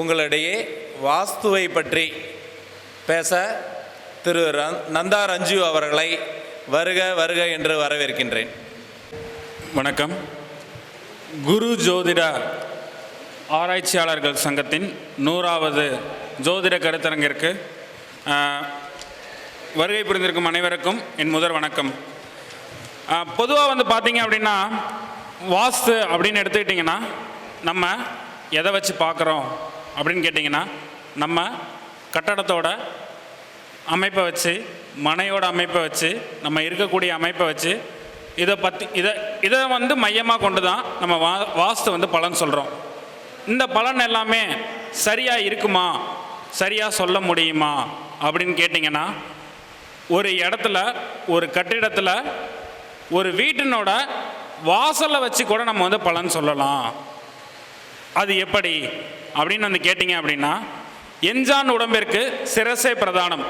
உங்களிடையே வாஸ்துவை பற்றி பேச திரு நந்தா ரஞ்சு அவர்களை வருக வருக என்று வரவேற்கின்றேன். வணக்கம். குரு ஜோதிட ஆராய்ச்சியாளர்கள் சங்கத்தின் நூறாவது ஜோதிட கருத்தரங்கிற்கு வருகை புரிந்திருக்கும் அனைவருக்கும் என் முதல் வணக்கம். பொதுவாக வந்து பார்த்தீங்க அப்படின்னா வாஸ்து அப்படின்னு எடுத்துக்கிட்டிங்கன்னா நம்ம எதை வச்சு பார்க்குறோம் அப்படின்னு கேட்டிங்கன்னா நம்ம கட்டடத்தோட அமைப்பை வச்சு மனையோட அமைப்பை வச்சு நம்ம இருக்கக்கூடிய அமைப்பை வச்சு இதை பற்றி இதை இதை வந்து மையமாக கொண்டு தான் நம்ம வா வாஸ்து வந்து பலன் சொல்கிறோம் இந்த பலன் எல்லாமே சரியாக இருக்குமா? சரியாக சொல்ல முடியுமா? அப்படின்னு கேட்டிங்கன்னா ஒரு இடத்துல ஒரு கட்டிடத்தில் ஒரு வீட்டினோட வாசலை வச்சு கூட நம்ம வந்து பலன் சொல்லலாம். அது எப்படி? அப்படின்னு வந்து கேட்டிங்க அப்படின்னா எஞ்சான் உடம்பிற்கு சிரசே பிரதானம்.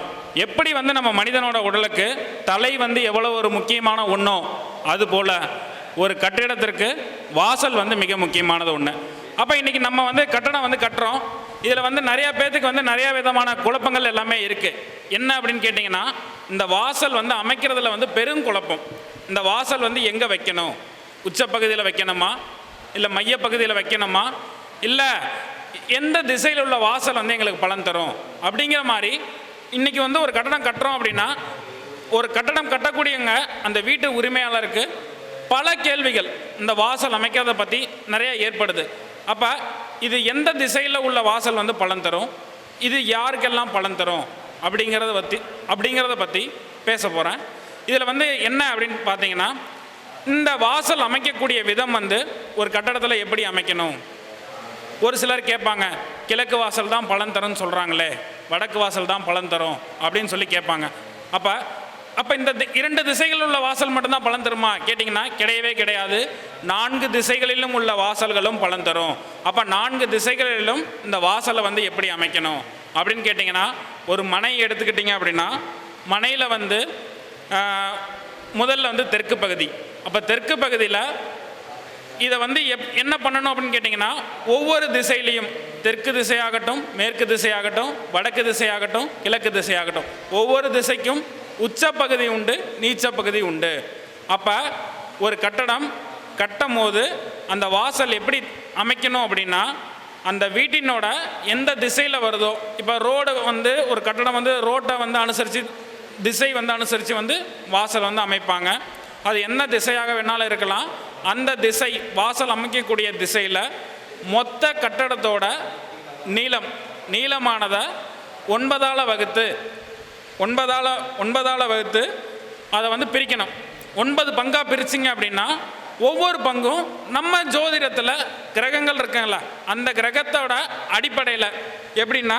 எப்படி வந்து நம்ம மனிதனோட உடலுக்கு தலை வந்து எவ்வளோ ஒரு முக்கியமான ஒன்றோ அதுபோல் ஒரு கட்டிடத்திற்கு வாசல் வந்து மிக முக்கியமானது ஒன்று அப்போ இன்றைக்கி நம்ம வந்து கட்டடம் வந்து கட்டுறோம். இதில் வந்து நிறையா பேர்த்துக்கு வந்து நிறையா விதமான குழப்பங்கள் எல்லாமே இருக்குது என்ன அப்படின்னு கேட்டிங்கன்னா இந்த வாசல் வந்து அமைக்கிறதுல வந்து பெரும் குழப்பம். இந்த வாசல் வந்து எங்கே வைக்கணும்? உச்சப்பகுதியில் வைக்கணுமா? இல்லை மையப்பகுதியில் வைக்கணுமா? இல்லை எந்த திசையில் உள்ள வாசல் வந்து எங்களுக்கு பலன் தரும்? அப்படிங்கிற மாதிரி இன்றைக்கி வந்து ஒரு கட்டடம் கட்டுறோம் அப்படின்னா ஒரு கட்டடம் கட்டக்கூடியவங்க அந்த வீட்டு உரிமையாளருக்கு பல கேள்விகள் இந்த வாசல் அமைக்கிறத பற்றி நிறைய ஏற்படுது. அப்போ இது எந்த திசையில் உள்ள வாசல் வந்து பலன் தரும்? இது யாருக்கெல்லாம் பலன் தரும்? அப்படிங்கிறத பற்றி அப்படிங்கிறத பற்றி பேச போகிறேன் இதில் வந்து என்ன அப்படின்னு பார்த்தீங்கன்னா இந்த வாசல் அமைக்கக்கூடிய விதம் வந்து ஒரு கட்டடத்தில் எப்படி அமைக்கணும்? ஒரு சிலர் கேட்பாங்க கிழக்கு வாசல் தான் பலன் தரும்னு சொல்கிறாங்களே வடக்கு வாசல் தான் பலன் தரும் அப்படின்னு சொல்லி கேட்பாங்க. அப்போ அப்போ இந்த தி- இரண்டு திசைகளில் உள்ள வாசல் மட்டும்தான் பலன் தருமா? கேட்டிங்கன்னா கிடையவே கிடையாது. நான்கு திசைகளிலும் உள்ள வாசல்களும் பலன் தரும். அப்போ நான்கு திசைகளிலும் இந்த வாசலை வந்து எப்படி அமைக்கணும்? அப்படின்னு கேட்டிங்கன்னா ஒரு மனை எடுத்துக்கிட்டிங்க அப்படின்னா மனையில் வந்து முதல்ல வந்து தெற்கு பகுதி. அப்போ தெற்கு பகுதியில் இதை வந்து எப் என்ன பண்ணணும் அப்படின்னு கேட்டிங்கன்னா ஒவ்வொரு திசையிலையும் தெற்கு திசையாகட்டும் மேற்கு திசையாகட்டும் வடக்கு திசையாகட்டும் கிழக்கு திசையாகட்டும் ஒவ்வொரு திசைக்கும் உச்சப்பகுதி உண்டு நீச்சப்பகுதி உண்டு. அப்போ ஒரு கட்டடம் கட்டும் போது அந்த வாசல் எப்படி அமைக்கணும் அப்படின்னா அந்த வீட்டினோட எந்த திசையில் வருதோ இப்போ ரோடு வந்து ஒரு கட்டடம் வந்து ரோட்டை வந்து அனுசரித்து திசை வந்து அனுசரித்து வந்து வாசல் வந்து அமைப்பாங்க. அது என்ன திசையாக வேணாலும் இருக்கலாம். அந்த திசை வாசல் அமைக்கக்கூடிய திசையில் மொத்த கட்டடத்தோட நீளம் நீளமானதை ஒன்பதால் வகுத்து ஒன்பதால் ஒன்பதால் வகுத்து அதை வந்து பிரிக்கணும். ஒன்பது பங்காக பிரிச்சிங்க அப்படின்னா ஒவ்வொரு பங்கும் நம்ம ஜோதிடத்தில் கிரகங்கள் இருக்குங்களா அந்த கிரகத்தோட அடிப்படையில். எப்படின்னா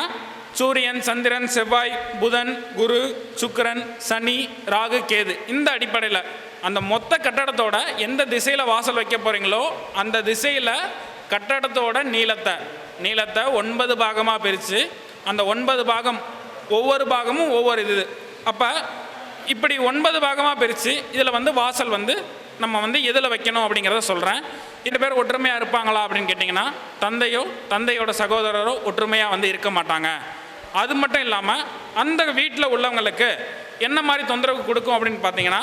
சூரியன் சந்திரன் செவ்வாய் புதன் குரு சுக்கரன் சனி ராகு கேது. இந்த அடிப்படையில் அந்த மொத்த கட்டடத்தோட எந்த திசையில் வாசல் வைக்க போகிறீங்களோ அந்த திசையில் கட்டடத்தோட நீளத்தை நீளத்தை ஒன்பது பாகமாக பிரித்து அந்த ஒன்பது பாகம் ஒவ்வொரு பாகமும் ஒவ்வொரு இது. அப்போ இப்படி ஒன்பது பாகமாக பிரித்து இதில் வந்து வாசல் வந்து நம்ம வந்து எதில் வைக்கணும் அப்படிங்கிறத சொல்கிறேன் இந்த பேர் ஒற்றுமையாக இருப்பாங்களா அப்படின்னு கேட்டிங்கன்னா தந்தையோ தந்தையோட சகோதரரோ ஒற்றுமையாக வந்து இருக்க மாட்டாங்க. அது மட்டும் இல்லாமல் அந்த வீட்டில் உள்ளவங்களுக்கு என்ன மாதிரி தொந்தரவு கொடுக்கும் அப்படின்னு பார்த்தீங்கன்னா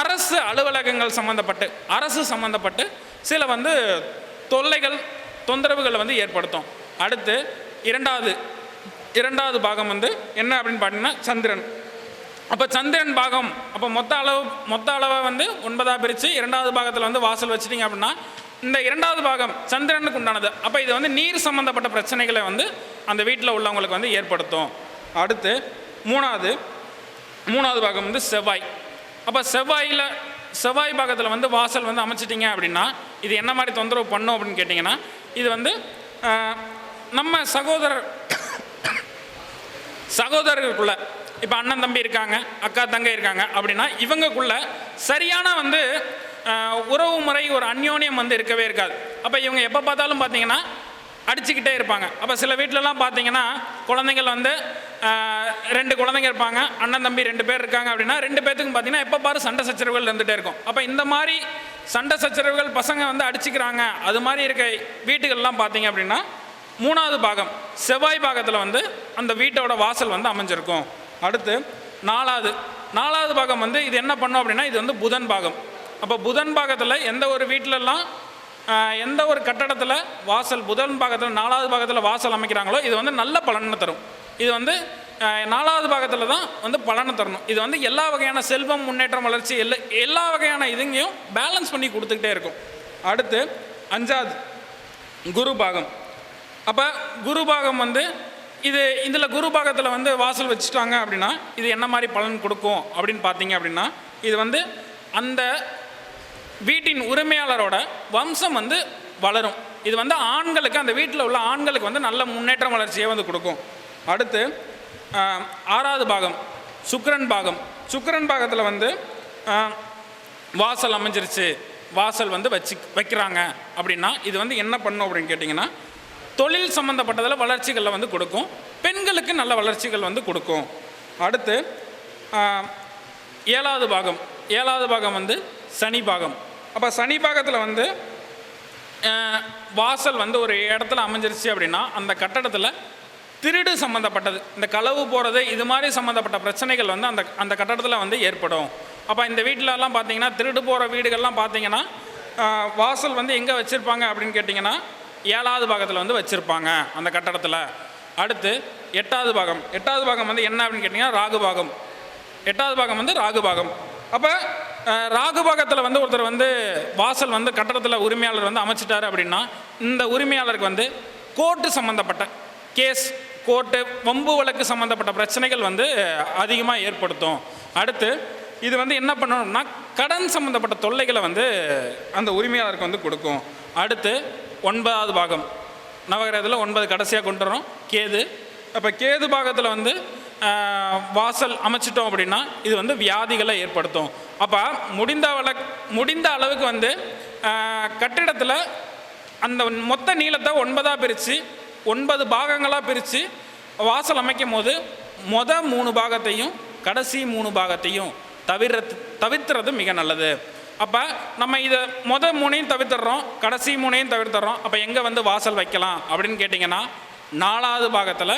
அரசு அலுவலகங்கள் சம்மந்தப்பட்டு அரசு சம்மந்தப்பட்டு சில வந்து தொல்லைகள் தொந்தரவுகளை வந்து ஏற்படுத்தும். அடுத்து இரண்டாவது இரண்டாவது பாகம் வந்து என்ன அப்படின்னு பார்த்தீங்கன்னா சந்திரன். அப்போ சந்திரன் பாகம் அப்போ மொத்த அளவு மொத்த அளவை வந்து ஒன்பதாக பிரித்து இரண்டாவது பாகத்தில் வந்து வாசல் வச்சிட்டிங்க அப்படின்னா இந்த இரண்டாவது பாகம் சந்திரனுக்கு உண்டானது. அப்போ இது வந்து நீர் சம்மந்தப்பட்ட பிரச்சனைகளை வந்து அந்த வீட்டில் உள்ளவங்களுக்கு வந்து ஏற்படுத்தும். அடுத்து மூணாவது மூணாவது பாகம் வந்து செவ்வாய். அப்போ செவ்வாயில் செவ்வாய் பாகத்தில் வந்து வாசல் வந்து அமைச்சிட்டிங்க அப்படின்னா இது என்ன மாதிரி தொந்தரவு பண்ணும் அப்படின்னு கேட்டிங்கன்னா இது வந்து நம்ம சகோதரர் சகோதரர்களுக்குள்ள இப்போ அண்ணன் தம்பி இருக்காங்க அக்கா தங்கை இருக்காங்க அப்படின்னா இவங்கக்குள்ள சரியான வந்து உறவு முறை ஒரு அந்யோன்யம் வந்து இருக்கவே இருக்காது. அப்போ இவங்க எப்போ பார்த்தாலும் பார்த்தீங்கன்னா அடிச்சுக்கிட்டே இருப்பாங்க. அப்போ சில வீட்டிலலாம் பார்த்தீங்கன்னா குழந்தைங்கள் வந்து ரெண்டு குழந்தைங்க இருப்பாங்க. அண்ணன் தம்பி ரெண்டு பேர் இருக்காங்க அப்படின்னா ரெண்டு பேர்த்துக்கும் பார்த்தீங்கன்னா எப்போ பாரு சண்டை சச்சரவுகள் இருந்துகிட்டே இருக்கும். அப்போ இந்த மாதிரி சண்டை சச்சரவுகள் பசங்க வந்து அடிச்சுக்கிறாங்க. அது மாதிரி இருக்க வீட்டுகள்லாம் பார்த்தீங்க அப்படின்னா மூணாவது பாகம் செவ்வாய் பாகத்தில் வந்து அந்த வீட்டோட வாசல் வந்து அமைஞ்சிருக்கும். அடுத்து நாலாவது நாலாவது பாகம் வந்து இது என்ன பண்ணும் அப்படின்னா இது வந்து புதன் பாகம். அப்போ புதன் பாகத்தில் எந்த ஒரு வீட்டிலலாம் எந்த ஒரு கட்டடத்தில் வாசல் புதன் பாகத்தில் நாலாவது பாகத்தில் வாசல் அமைக்கிறாங்களோ இது வந்து நல்ல பலனை தரும். இது வந்து நாலாவது பாகத்தில் தான் வந்து பலனை தரணும். இது வந்து எல்லா வகையான செல்வம் முன்னேற்றம் வளர்ச்சி எல்லா எல்லா வகையான இதுங்கையும் பேலன்ஸ் பண்ணி கொடுத்துக்கிட்டே இருக்கும். அடுத்து அஞ்சாவது குரு பாகம். அப்போ குரு பாகம் வந்து இது இதில் குரு பாகத்தில் வந்து வாசல் வச்சுட்டாங்க அப்படின்னா இது என்ன மாதிரி பலன் கொடுக்கும் அப்படின்னு பார்த்தீங்க அப்படின்னா இது வந்து அந்த வீட்டின் உரிமையாளரோட வம்சம் வந்து வளரும். இது வந்து ஆண்களுக்கு அந்த வீட்டில் உள்ள ஆண்களுக்கு வந்து நல்ல முன்னேற்றம் வளர்ச்சியை வந்து கொடுக்கும். அடுத்து ஆறாவது பாகம் சுக்கிரன் பாகம். சுக்கிரன் பாகத்தில் வந்து வாசல் அமைஞ்சிருச்சு. வாசல் வந்து வச்சு வைக்கிறாங்க. அப்படின்னா இது வந்து என்ன பண்ணும் அப்படின்னு கேட்டிங்கன்னா தொழில் சம்மந்தப்பட்டதில் வளர்ச்சிகளில் வந்து கொடுக்கும். பெண்களுக்கு நல்ல வளர்ச்சிகள் வந்து கொடுக்கும். அடுத்து ஏழாவது பாகம். ஏழாவது பாகம் வந்து சனி பாகம். அப்போ சனி பாகத்தில் வந்து வாசல் வந்து ஒரு இடத்துல அமைஞ்சிருச்சு அப்படின்னா அந்த கட்டடத்தில் திருடு சம்மந்தப்பட்டது இந்த களவு போகிறது இது மாதிரி சம்மந்தப்பட்ட பிரச்சனைகள் வந்து அந்த அந்த கட்டடத்தில் வந்து ஏற்படும். அப்போ இந்த வீட்டிலலாம் பார்த்தீங்கன்னா திருடு போகிற வீடுகள்லாம் பார்த்தீங்கன்னா வாசல் வந்து எங்கே வச்சுருப்பாங்க அப்படின்னு கேட்டிங்கன்னா ஏழாவது பாகத்தில் வந்து வச்சுருப்பாங்க அந்த கட்டடத்தில். அடுத்து எட்டாவது பாகம். எட்டாவது பாகம் வந்து என்ன அப்படின்னு கேட்டிங்கன்னா ராகு பாகம். எட்டாவது பாகம் வந்து ராகு பாகம். அப்போ ராகு பாகத்தில் வந்து ஒருத்தர் வந்து வாசல் வந்து கட்டடத்தில் உரிமையாளர் வந்து அமைச்சிட்டாரு அப்படின்னா இந்த உரிமையாளருக்கு வந்து கோர்ட்டு சம்மந்தப்பட்ட கேஸ் கோர்ட்டு வம்பு வழக்கு சம்மந்தப்பட்ட பிரச்சனைகள் வந்து அதிகமாக ஏற்படுத்தும். அடுத்து இது வந்து என்ன பண்ணணும்னா கடன் சம்மந்தப்பட்ட தொல்லைகளை வந்து அந்த உரிமையாளருக்கு வந்து கொடுக்கும். அடுத்து ஒன்பதாவது பாகம். நவகிரகத்தில் ஒன்பது கடைசியாக கொண்டு வரோம் கேது. அப்போ கேது பாகத்தில் வந்து வாசல் அமைச்சிட்டோம் அப்படின்னா இது வந்து வியாதிகளை ஏற்படுத்தும். அப்போ முடிந்த அள முடிந்த அளவுக்கு வந்து கட்டிடத்தில் அந்த மொத்த நீளத்தை ஒன்பதாக பிரித்து ஒன்பது பாகங்களாக பிரித்து வாசல் அமைக்கும் போது மொத மூணு பாகத்தையும் கடைசி மூணு பாகத்தையும் தவிர தவிர்த்துறது மிக நல்லது. அப்போ நம்ம இதை மொத மூணையும் தவிர்த்துறோம் கடைசி மூணையும் தவிர்த்துறோம் அப்போ எங்கே வந்து வாசல் வைக்கலாம் அப்படின்னு கேட்டிங்கன்னா நாலாவது பாகத்தில்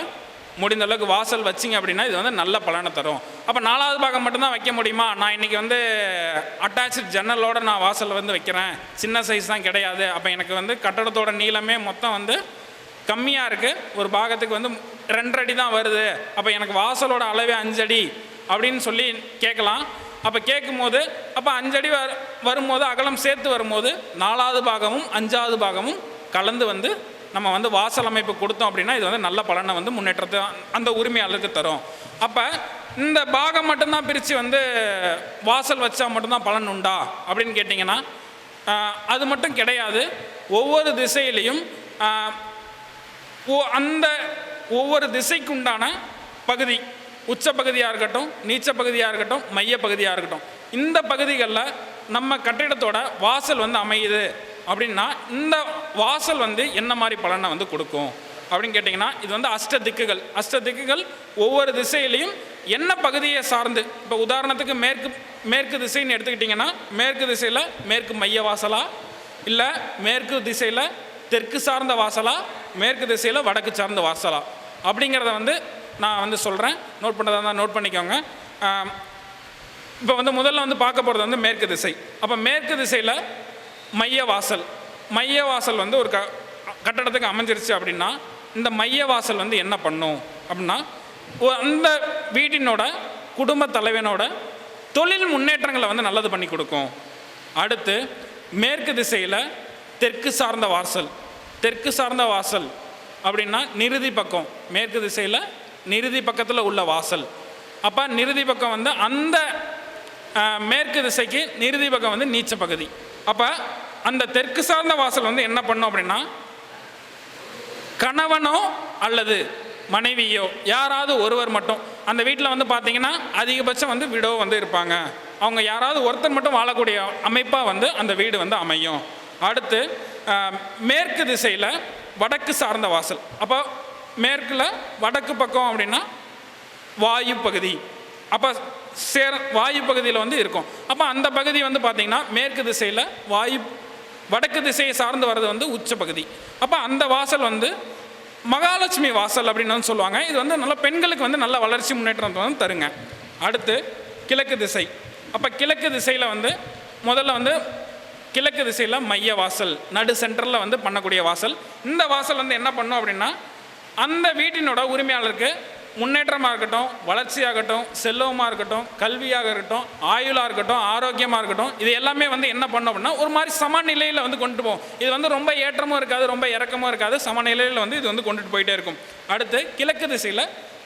முடிந்த அளவுக்கு வாசல் வச்சிங்க அப்படின்னா இது வந்து நல்ல பலனை தரும். அப்போ நாலாவது பாகம் மட்டும்தான் வைக்க முடியுமா? நான் இன்றைக்கி வந்து அட்டாச்சு ஜன்னலோட நான் வாசல் வந்து வைக்கிறேன். சின்ன சைஸ் தான் கிடையாது. அப்போ எனக்கு வந்து கட்டடத்தோட நீளமே மொத்தம் வந்து கம்மியாக இருக்குது ஒரு பாகத்துக்கு வந்து ரெண்டரை அடி தான் வருது. அப்போ எனக்கு வாசலோட அளவே அஞ்சடி அப்படின்னு சொல்லி கேட்கலாம். அப்போ கேட்கும்போது அப்போ அஞ்சடி வ வரும்போது அகலம் சேர்த்து வரும்போது நாலாவது பாகமும் அஞ்சாவது பாகமும் கலந்து வந்து நம்ம வந்து வாசல் அமைப்பு கொடுத்தோம் அப்படின்னா இது வந்து நல்ல பலனை வந்து முன்னேற்றத்தை அந்த உரிமையாளருக்கு தரும். அப்போ இந்த பாகம் மட்டும்தான் பிரித்து வந்து வாசல் வச்சா மட்டும்தான் பலன் உண்டா அப்படின்னு கேட்டிங்கன்னா அது மட்டும் கிடையாது. ஒவ்வொரு திசையிலையும் ஓ- அந்த ஒவ்வொரு திசைக்கு உண்டான பகுதி உச்ச பகுதியாக இருக்கட்டும் நீச்ச பகுதியாக இருக்கட்டும் மைய பகுதியாக இருக்கட்டும் இந்த பகுதிகளில் நம்ம கட்டிடத்தோட வாசல் வந்து அமையுது. அப்படின்னா இந்த வாசல் வந்து என்ன மாதிரி பலனை வந்து கொடுக்கும்? அப்படின்னு கேட்டிங்கன்னா இது வந்து அஷ்ட திக்குகள். அஷ்ட திக்குகள் ஒவ்வொரு திசையிலையும் என்ன பகுதியை சார்ந்து இப்போ உதாரணத்துக்கு மேற்கு மேற்கு திசைன்னு எடுத்துக்கிட்டிங்கன்னா மேற்கு திசையில் மேற்கு மைய வாசலா? இல்லை மேற்கு திசையில் தெற்கு சார்ந்த வாசலா? மேற்கு திசையில் வடக்கு சார்ந்த வாசலா? அப்படிங்கிறத வந்து நான் வந்து சொல்கிறேன் நோட் பண்ணுறதா இருந்தால் நோட் பண்ணிக்கோங்க. இப்போ வந்து முதல்ல வந்து பார்க்க போகிறது வந்து மேற்கு திசை. அப்போ மேற்கு திசையில் மைய வாசல் மைய வாசல் வந்து ஒரு க கட்டடத்துக்கு அமைஞ்சிருச்சு அப்படின்னா இந்த மைய வாசல் வந்து என்ன பண்ணும் அப்படின்னா அந்த வீட்டினோட குடும்ப தலைவனோட தொழில் முன்னேற்றங்களை வந்து நல்லது பண்ணி கொடுக்கும். அடுத்து மேற்கு திசையில் தெற்கு சார்ந்த வாசல். தெற்கு சார்ந்த வாசல் அப்படின்னா நிறுதி பக்கம். மேற்கு திசையில் நிறுதி பக்கத்தில் உள்ள வாசல். அப்போ நிறுதி பக்கம் வந்து அந்த மேற்கு திசைக்கு நிறுதி பக்கம் வந்து நீச்ச பகுதி. அப்போ அந்த தெற்கு சார்ந்த வாசல் வந்து என்ன பண்ணும் அப்படின்னா கணவனோ அல்லது மனைவியோ யாராவது ஒருவர் மட்டும் அந்த வீட்டில் வந்து பார்த்தீங்கன்னா அதிகபட்சம் வந்து விடோ வந்து இருப்பாங்க. அவங்க யாராவது ஒருத்தர் மட்டும் வாழக்கூடிய அமைப்பாக வந்து அந்த வீடு வந்து அமையும். அடுத்து மேற்கு திசையில் வடக்கு சார்ந்த வாசல். அப்போ மேற்கில் வடக்கு பக்கம் அப்படின்னா வாயு பகுதி. அப்போ சேர வாயு பகுதியில் வந்து இருக்கும். அப்போ அந்த பகுதி வந்து பார்த்திங்கன்னா மேற்கு திசையில் வாயு வடக்கு திசையை சார்ந்து வர்றது வந்து உச்ச பகுதி. அப்போ அந்த வாசல் வந்து மகாலட்சுமி வாசல் அப்படின்னு வந்து சொல்லுவாங்க. இது வந்து நல்ல பெண்களுக்கு வந்து நல்ல வளர்ச்சி முன்னேற்றம் வந்து தருங்க. அடுத்து கிழக்கு திசை. அப்போ கிழக்கு திசையில் வந்து முதல்ல வந்து கிழக்கு திசையில் மைய வாசல் நடு சென்டரில் வந்து பண்ணக்கூடிய வாசல். இந்த வாசல் வந்து என்ன பண்ணும் அப்படின்னா அந்த வீட்டினோட உரிமையாளருக்கு முன்னேற்றமாக இருக்கட்டும் வளர்ச்சியாகட்டும் செல்வமாக இருக்கட்டும் கல்வியாக இருக்கட்டும் ஆயுளாக இருக்கட்டும் ஆரோக்கியமாக இருக்கட்டும் இது எல்லாமே வந்து என்ன பண்ணோம் அப்படின்னா ஒரு மாதிரி சமநிலையில் வந்து கொண்டு போவோம். இது வந்து ரொம்ப ஏற்றமும் இருக்காது ரொம்ப இறக்கமும் இருக்காது. சமநிலையில் வந்து இது வந்து கொண்டுட்டு போயிட்டே இருக்கும். அடுத்து கிழக்கு திசையில்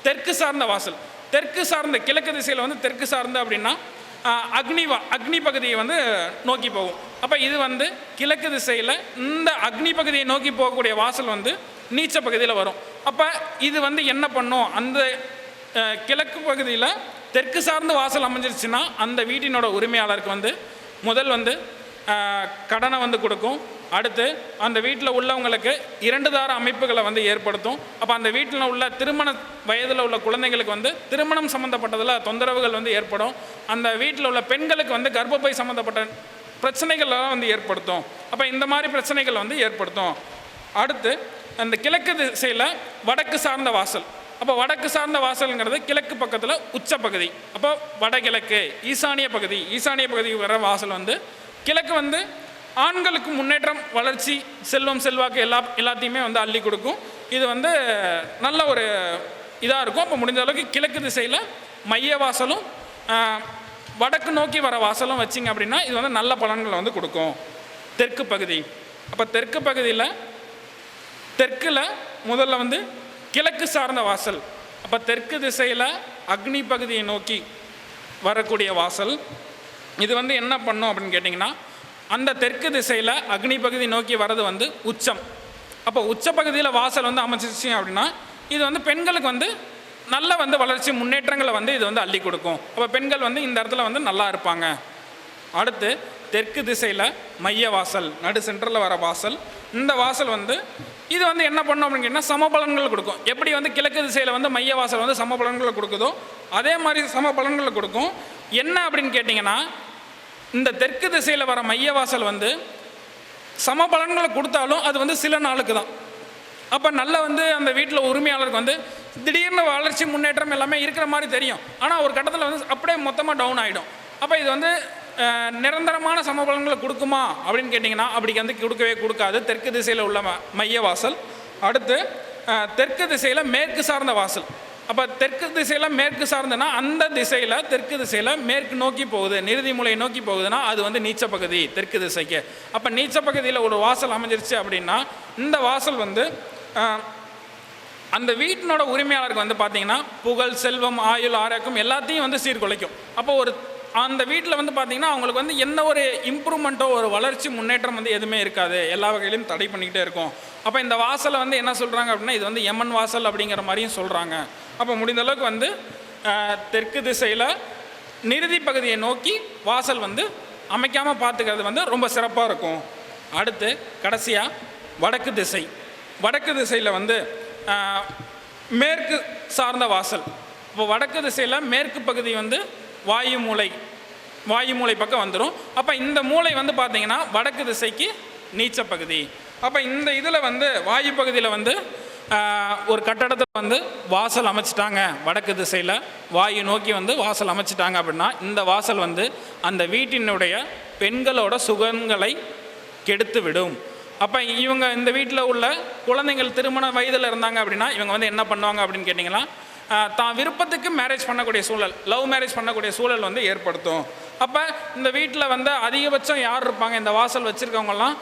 தெற்கு சார்ந்த வாசல். தெற்கு சார்ந்த கிழக்கு திசையில் வந்து தெற்கு சார்ந்த அப்படின்னா அக்னி வா அக்னி பகுதியை வந்து நோக்கி போகும். அப்போ இது வந்து கிழக்கு திசையில் இந்த அக்னி பகுதியை நோக்கி போகக்கூடிய வாசல் வந்து நீச்ச பகுதியில் வரும். அப்போ இது வந்து என்ன பண்ணும்? அந்த கிழக்கு பகுதியில் தெற்கு சார்ந்த வாசல் அமைஞ்சிருச்சுன்னா அந்த வீட்டினோட உரிமையாளருக்கு வந்து முதல் வந்து கடனை வந்து கொடுக்கும். அடுத்து அந்த வீட்டில் உள்ளவங்களுக்கு இரண்டு தார அமைப்புகளை வந்து ஏற்படுத்தும். அப்போ அந்த வீட்டில் உள்ள திருமண வயதில் உள்ள குழந்தைங்களுக்கு வந்து திருமணம் சம்மந்தப்பட்டதில் தொந்தரவுகள் வந்து ஏற்படும். அந்த வீட்டில் உள்ள பெண்களுக்கு வந்து கர்ப்பப்பை சம்மந்தப்பட்ட பிரச்சனைகள்லாம் வந்து ஏற்படுத்தும். அப்போ இந்த மாதிரி பிரச்சனைகள் வந்து ஏற்படுத்தும். அடுத்து அந்த கிழக்கு திசையில் வடக்கு சார்ந்த வாசல். அப்போ வடக்கு சார்ந்த வாசல்ங்கிறது கிழக்கு பக்கத்தில் உச்ச பகுதி. அப்போ வடகிழக்கு ஈசானிய பகுதி. ஈசானிய பகுதிக்கு வர வாசல் வந்து கிழக்கு வந்து ஆண்களுக்கு முன்னேற்றம் வளர்ச்சி செல்வம் செல்வாக்கு எல்லா எல்லாத்தையுமே வந்து அள்ளி கொடுக்கும். இது வந்து நல்ல ஒரு இதாக இருக்கும். அப்போ முடிஞ்ச அளவுக்கு கிழக்கு திசையில் மைய வாசலும் வடக்கு நோக்கி வர வாசலும் வச்சிங்க அப்படின்னா இது வந்து நல்ல பலன்களை வந்து கொடுக்கும். தெற்கு பகுதி. அப்போ தெற்கு பகுதியில் தெற்கில் முதல்ல வந்து கிழக்கு சார்ந்த வாசல். அப்போ தெற்கு திசையில் அக்னி பகுதியை நோக்கி வரக்கூடிய வாசல். இது வந்து என்ன பண்ணும் அப்படின்னு கேட்டிங்கன்னா அந்த தெற்கு திசையில் அக்னி பகுதி நோக்கி வர்றது வந்து உச்சம். அப்போ உச்ச பகுதியில் வாசல் வந்து அமைச்சிச்சு அப்படின்னா இது வந்து பெண்களுக்கு வந்து நல்ல வந்து வளர்ச்சி முன்னேற்றங்களை வந்து இது வந்து அள்ளி கொடுக்கும். அப்போ பெண்கள் வந்து இந்த இடத்துல வந்து நல்லா இருப்பாங்க. அடுத்து தெற்கு திசையில் மைய வாசல் நடு சென்டரில் வர வாசல். இந்த வாசல் வந்து இது வந்து என்ன பண்ணும் அப்படின்னு கேட்டிங்கன்னா சமபலன்கள் கொடுக்கும். எப்படி வந்து கிழக்கு திசையில் வந்து மைய வாசல் வந்து சமபலன்களை கொடுக்குதோ அதே மாதிரி சமபலன்களை கொடுக்கும். என்ன அப்படின்னு கேட்டிங்கன்னா இந்த தெற்கு திசையில் வர மைய வாசல் வந்து சமபலன்களை கொடுத்தாலும் அது வந்து சில நாளுக்கு தான். அப்போ நல்ல வந்து அந்த வீட்டில் உரிமையாளருக்கு வந்து திடீர்னு வளர்ச்சி முன்னேற்றம் எல்லாமே இருக்கிற மாதிரி தெரியும். ஆனால் ஒரு கட்டத்தில் வந்து அப்படியே மொத்தமாக டவுன் ஆகிடும் அப்போ இது வந்து நிரந்தரமான சமபலங்களை கொடுக்குமா அப்படின்னு கேட்டிங்கன்னா அப்படி வந்து கொடுக்கவே கொடுக்காது. தெற்கு திசையில் உள்ள ம- மைய வாசல். அடுத்து தெற்கு திசையில் மேற்கு சார்ந்த வாசல். அப்போ தெற்கு திசையில் மேற்கு சார்ந்தனா அந்த திசையில் தெற்கு திசையில் மேற்கு நோக்கி போகுது. நிறுதி மூலை நோக்கி போகுதுன்னா அது வந்து நீச்ச பகுதி தெற்கு திசைக்கு. அப்போ நீச்ச பகுதியில் ஒரு வாசல் அமைஞ்சிருச்சு அப்படின்னா இந்த வாசல் வந்து அந்த வீட்டினோட உரிமையாளருக்கு வந்து பார்த்திங்கன்னா புகழ் செல்வம் ஆயுள் ஆரோக்கியம் எல்லாத்தையும் வந்து சீர்குலைக்கும். அப்போ ஒரு அந்த வீட்டில் வந்து பார்த்தீங்கன்னா அவங்களுக்கு வந்து என்ன ஒரு இம்ப்ரூவ்மெண்ட்டோ ஒரு வளர்ச்சி முன்னேற்றம் வந்து எதுவுமே இருக்காது. எல்லா வகையிலையும் தடை பண்ணிக்கிட்டே இருக்கும். அப்போ இந்த வாசலை வந்து என்ன சொல்கிறாங்க அப்படின்னா இது வந்து எமன் வாசல் அப்படிங்கிற மாதிரியும் சொல்கிறாங்க அப்போ முடிந்த அளவுக்கு வந்து தெற்கு திசையில் நிறுதி பகுதியை நோக்கி வாசல் வந்து அமைக்காமல் பார்த்துக்கிறது வந்து ரொம்ப சிறப்பாக இருக்கும். அடுத்து கடைசியாக வடக்கு திசை. வடக்கு திசையில் வந்து மேற்கு சார்ந்த வாசல். இப்போ வடக்கு திசையில் மேற்கு பகுதி வந்து வாயு மூலை வாயு மூலை பக்கம் வந்துடும் அப்போ இந்த மூலை வந்து பார்த்தீங்கன்னா வடக்கு திசைக்கு நீச்ச பகுதி அப்போ இந்த இதில் வந்து வாயு பகுதியில் வந்து ஒரு கட்டடத்தில் வந்து வாசல் அமைச்சிட்டாங்க. வடக்கு திசையில் வாயு நோக்கி வந்து வாசல் அமைச்சிட்டாங்க அப்படின்னா இந்த வாசல் வந்து அந்த வீட்டினுடைய பெண்களோட சுகங்களை கெடுத்து விடும். அப்போ இவங்க இந்த வீட்டில் உள்ள குழந்தைங்கள் திருமண வயதில் இருந்தாங்க அப்படின்னா இவங்க வந்து என்ன பண்ணுவாங்க அப்படின்னு கேட்டிங்கன்னா தான் விருப்பத்துக்கு மேரேஜ் பண்ணக்கூடிய சூழல் லவ் மேரேஜ் பண்ணக்கூடிய சூழல் வந்து ஏற்படுத்தும். அப்போ இந்த வீட்டில் வந்து அதிகபட்சம் யார் இருப்பாங்க? இந்த வாசல் வச்சுருக்கவங்கலாம்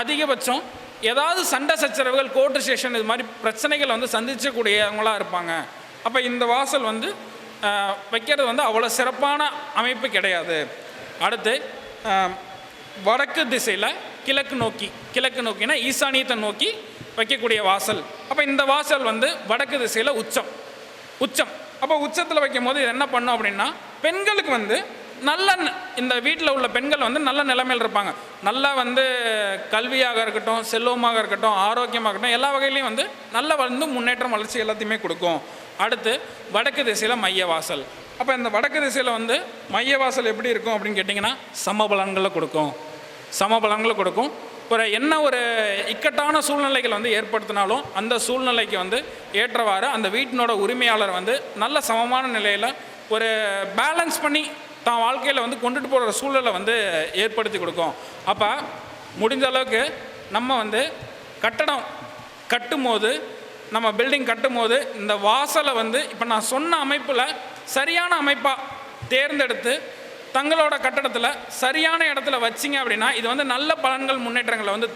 அதிகபட்சம் ஏதாவது சண்டை சச்சரவுகள் கோர்ட்டு ஸ்டேஷன் இது மாதிரி பிரச்சனைகள் வந்து சந்திச்சக்கூடியவங்களா இருப்பாங்க. அப்போ இந்த வாசல் வந்து வைக்கிறது வந்து அவ்வளோ சிறப்பான அமைப்பு கிடையாது. அடுத்து வடக்கு திசையில் கிழக்கு நோக்கி கிழக்கு நோக்கினா ஈசானியத்தை நோக்கி வைக்கக்கூடிய வாசல். அப்போ இந்த வாசல் வந்து வடக்கு திசையில் உச்சம். உச்சம். அப்போ உச்சத்தில் வைக்கும் போது இது என்ன பண்ணும் அப்படின்னா பெண்களுக்கு வந்து நல்ல இந்த வீட்டில் உள்ள பெண்கள் வந்து நல்ல நிலைமையில் இருப்பாங்க. நல்லா வந்து கல்வியாக இருக்கட்டும் செல்வமாக இருக்கட்டும் ஆரோக்கியமாக இருக்கட்டும் எல்லா வகையிலையும் வந்து நல்ல வந்து முன்னேற்றம் வளர்ச்சி எல்லாத்தையுமே கொடுக்கும். அடுத்து வடக்கு திசையில் மைய வாசல் அப்போ இந்த வடக்கு திசையில் வந்து மைய வாசல் எப்படி இருக்கும் அப்படின்னு கேட்டிங்கன்னா சமபலன்களை கொடுக்கும். சமபலன்களை கொடுக்கும். ஒரு என்ன ஒரு இக்கட்டான சூழ்நிலைகள் வந்து ஏற்படுத்தினாலும் அந்த சூழ்நிலைக்கு வந்து ஏற்றவாறு அந்த வீட்டினோட உரிமையாளர் வந்து நல்ல சமமான நிலையில் ஒரு பேலன்ஸ் பண்ணி தான் வாழ்க்கையில் வந்து கொண்டுட்டு போகிற சூழலை வந்து ஏற்படுத்தி கொடுக்கும். அப்போ முடிஞ்ச அளவுக்கு நம்ம வந்து கட்டடம் கட்டும்போது நம்ம பில்டிங் கட்டும்போது இந்த வாசலை வந்து இப்போ நான் சொன்ன அமைப்பில் சரியான அமைப்பாக தேர்ந்தெடுத்து தங்களோட கட்டடத்தில் சரியான இடத்துல வச்சிங்க அப்படின்னா இது வந்து நல்ல பலன்கள் முன்னேற்றங்களை வந்து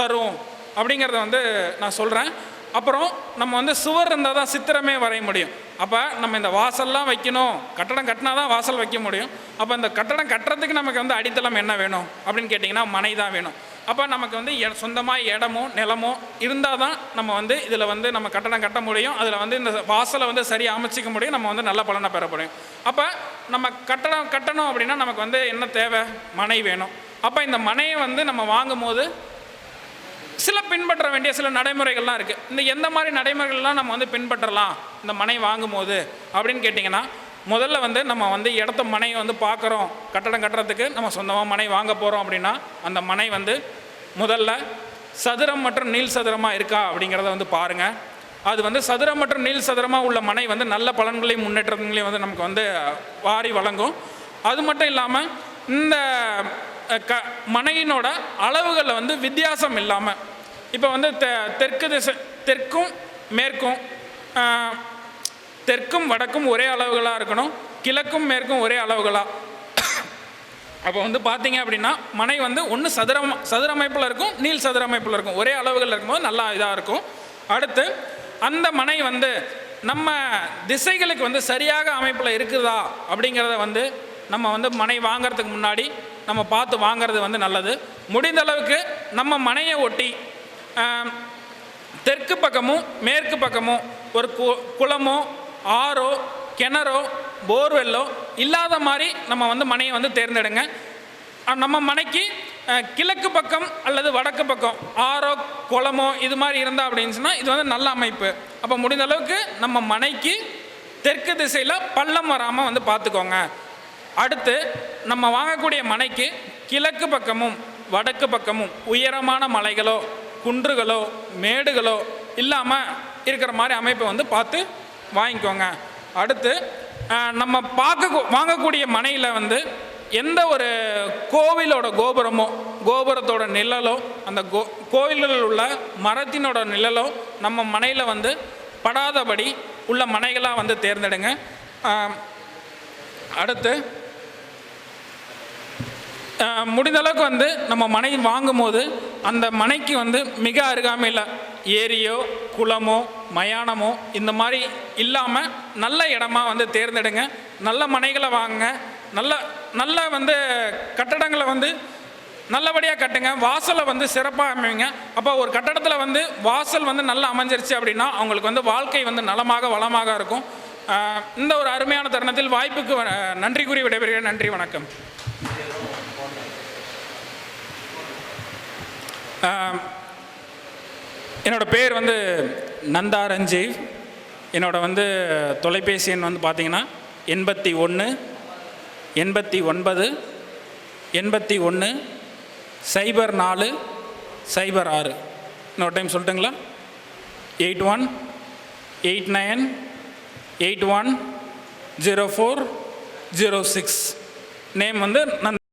தரும் அப்படிங்கிறத வந்து நான் சொல்கிறேன் அப்புறம் நம்ம வந்து சுவர் இருந்தால் தான் சித்திரமே வரைய முடியும். அப்போ நம்ம இந்த வாசல்லாம் வைக்கணும். கட்டடம் கட்டினா தான் வாசல் வைக்க முடியும். அப்போ இந்த கட்டடம் கட்டுறதுக்கு நமக்கு வந்து அடித்தளம் என்ன வேணும் அப்படின்னு கேட்டிங்கன்னா மனை தான் வேணும். அப்போ நமக்கு வந்து எ- சொந்தமாக இடமோ நிலமோ இருந்தால் தான் நம்ம வந்து இதில் வந்து நம்ம கட்டணம் கட்ட முடியும். அதில் வந்து இந்த வாசலை வந்து சரியாக அமைச்சிக்க முடியும். நம்ம வந்து நல்ல பலனை பெற முடியும். அப்போ நம்ம கட்டணம் கட்டணும் அப்படின்னா நமக்கு வந்து என்ன தேவை? மனை வேணும். அப்போ இந்த மனையை வந்து நம்ம வாங்கும்போது சில பின்பற்ற வேண்டிய சில நடைமுறைகள்லாம் இருக்குது இந்த எந்த மாதிரி நடைமுறைகள்லாம் நம்ம வந்து பின்பற்றலாம்? இந்த மனை வாங்கும்போது அப்படின்னு கேட்டிங்கன்னா முதல்ல வந்து நம்ம வந்து இடத்த மனையை வந்து பார்க்குறோம். கட்டடம் கட்டுறதுக்கு நம்ம சொந்தமாக மனை வாங்க போகிறோம் அப்படின்னா அந்த மனை வந்து முதல்ல சதுரம் மற்றும் நீள் சதுரமாக இருக்கா அப்படிங்கிறத வந்து பாருங்கள் அது வந்து சதுரம் மற்றும் நீள் சதுரமாக உள்ள மனை வந்து நல்ல பலன்களையும் முன்னேற்றங்களையும் வந்து நமக்கு வந்து வாரி வழங்கும். அது மட்டும் இல்லாமல் இந்த க மனையினோட அளவுகளில் வந்து வித்தியாசம் இல்லாமல் இப்போ வந்து தெ தெற்கு திசை தெற்கும் மேற்கும் தெற்கும் வடக்கும் ஒரே அளவுகளாக இருக்கணும் கிழக்கும் மேற்கும் ஒரே அளவுகளாக அப்போ வந்து பார்த்தீங்க அப்படின்னா மனை வந்து ஒன்று சதுரம் சதுர அமைப்பில் இருக்கும் நீள் சதுர அமைப்பில் இருக்கும். ஒரே அளவுகளில் இருக்கும்போது நல்லா இதாக இருக்கும். அடுத்து அந்த மனை வந்து நம்ம திசைகளுக்கு வந்து சரியாக அமைப்பில் இருக்குதா அப்படிங்கிறத வந்து நம்ம வந்து மனை வாங்குறதுக்கு முன்னாடி நம்ம பார்த்து வாங்குறது வந்து நல்லது. முடிந்த அளவுக்கு நம்ம மனையை ஒட்டி தெற்கு பக்கமும் மேற்கு பக்கமும் ஒரு கு குளமோ ஆறோ கிணறோ போர்வெல்லோ இல்லாத மாதிரி நம்ம வந்து மனையை வந்து தேர்ந்தெடுங்க. நம்ம மனைக்கு கிழக்கு பக்கம் அல்லது வடக்கு பக்கம் ஆறோ குளமோ இது மாதிரி இருந்தால் அப்படின்னு சொன்னால் இது வந்து நல்ல அமைப்பு. அப்போ முடிந்த அளவுக்கு நம்ம மனைக்கு தெற்கு திசையில் பள்ளம் வராமல் வந்து பார்த்துக்கோங்க அடுத்து நம்ம வாங்கக்கூடிய மனைக்கு கிழக்கு பக்கமும் வடக்கு பக்கமும் உயரமான மலைகளோ குன்றுகளோ மேடுகளோ இல்லாமல் இருக்கிற மாதிரி அமைப்பை வந்து பார்த்து வாங்கிக்கோங்க. அடுத்து நம்ம பார்க்க வாங்கக்கூடிய மனையில் வந்து எந்த ஒரு கோவிலோட கோபுரமோ கோபுரத்தோட நிழலோ அந்த கோ கோவில்களில் உள்ள மரத்தினோட நிழலோ நம்ம மனையில் வந்து படாதபடி உள்ள மனைகளாக வந்து தேர்ந்தெடுங்க. அடுத்து முடிந்தளவுக்கு வந்து நம்ம மனை வாங்கும்போது அந்த மனைக்கு வந்து மிக அருகாமையில் ஏரியோ குளமோ மயானமோ இந்த மாதிரி இல்லாமல் நல்ல இடமா வந்து தேர்ந்தெடுங்க. நல்ல மனைகளை வாங்குங்க. நல்ல நல்ல வந்து கட்டடங்களை வந்து நல்லபடியாக கட்டுங்க. வாசலை வந்து சிறப்பாக அமைங்க. அப்போ ஒரு கட்டடத்தில் வந்து வாசல் வந்து நல்லா அமைஞ்சிருச்சு அப்படின்னா அவங்களுக்கு வந்து வாழ்க்கை வந்து நலமாக வளமாக இருக்கும். இந்த ஒரு அருமையான தருணத்தில் வாய்ப்புக்கு வ- நன்றி கூறி விடைபெறுகிறேன். நன்றி வணக்கம். என்னோடய என்னோட பேர் வந்து நந்தா ரஞ்சீவ். என்னோட வந்து தொலைபேசி எண் வந்து பார்த்தீங்கன்னா எண்பத்தி ஒன்று எண்பத்தி ஒன்பது எண்பத்தி ஒன்று சைபர் நாலு சைபர் ஆறு. இன்னொரு டைம் சொல்லட்டுங்களா? Eight one eight nine eight one zero four zero six. Name வந்து நந்த